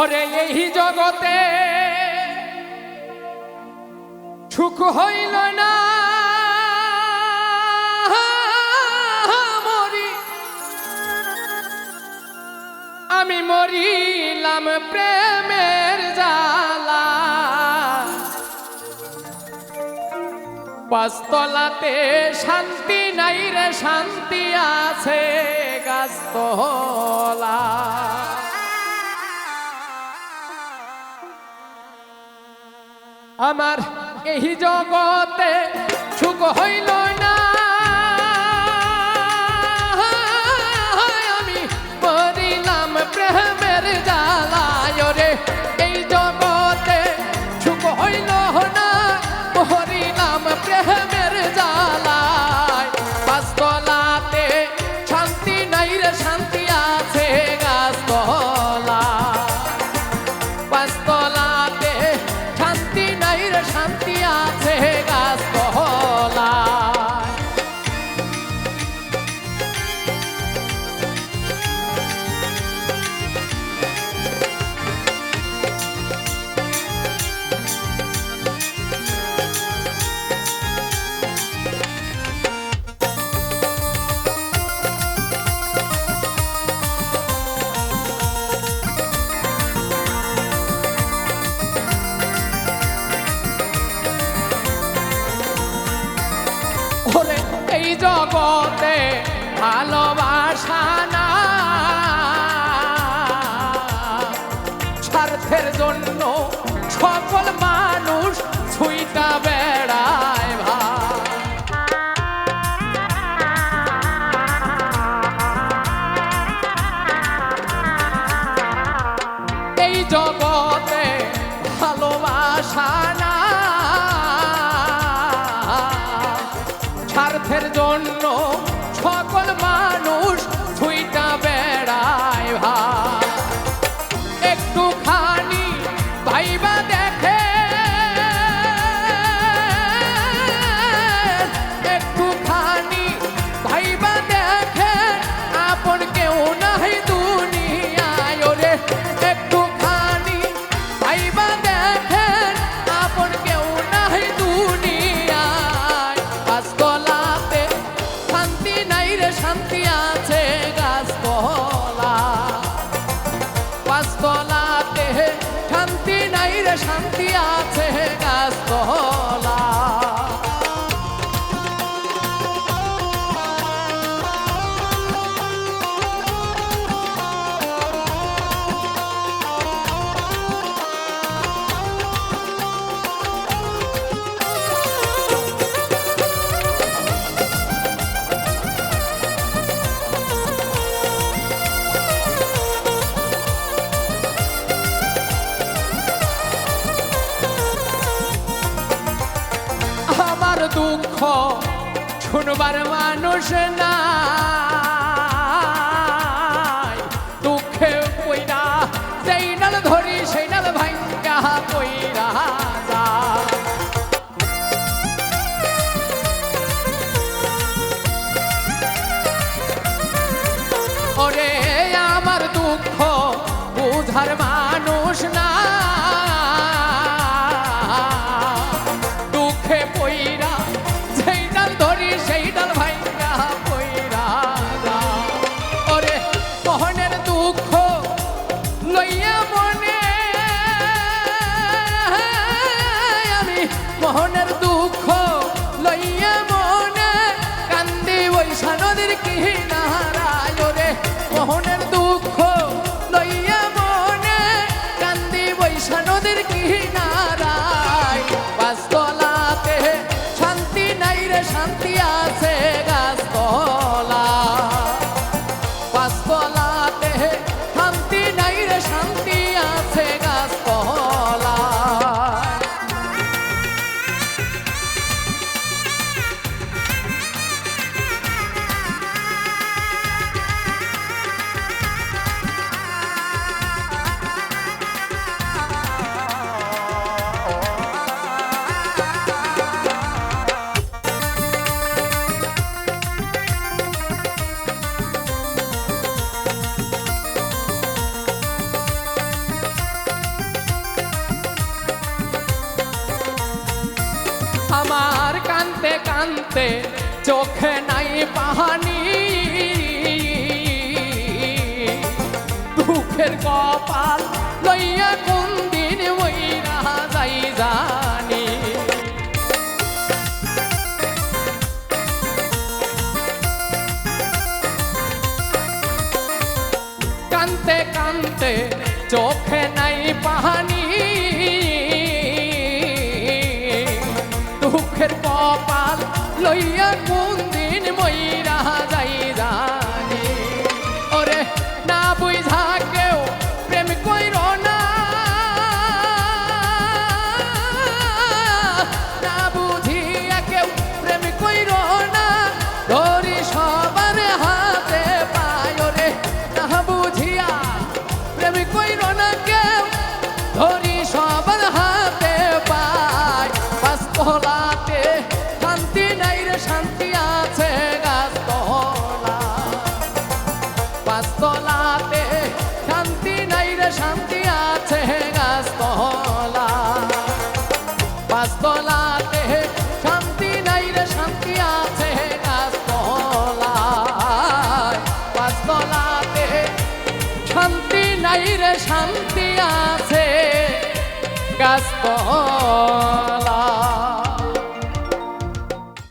ওরে এই জগতে ঠুক হইল না। মরি। আমি মরিলাম প্রেমের জালা বাস্তলাতে শান্তি নাই রে, শান্তি আছে গাছতলা। আমার এই জগতে সুখ হইল জগতে ভালোবাসা না। স্বার্থের জন্য সকল মানুষ ছুইতা বেড়ায় ভা এই জগতে ভালোবাসা 哦 খুনবার মানুষ না দুঃখে কইরা যেই নাল ধরি, সেই নাল ভাঙ্গা কইরা ওরে, আমার দুঃখ বুঝার মানুষ না কানতে চোখে নাই পাহানি। দুঃখের কপাল লইয়া কোন দিন মইরা যাই জানি। কানতে কানতে চোখে নাই পাহানি। লইয়া কোন দিন মইরা যাই জানি। ওরে, না বুঝা কেউ প্রেম কইর না। না বুঝিয়া কেউ প্রেম কইর না। ধরি সবার হাতে পায় রে না বুঝিয়া প্রেম কইর না কেউ। ধরি সবার পাঁচতলাতে শান্তি নাই রে, শান্তি আছে গাছতলা। পাঁচতলাতে শান্তি নাই রে, শান্তি আছে গাছতলা। পাঁচতলাতে শান্তি নাই রে, শান্তি আছে গাছতলা।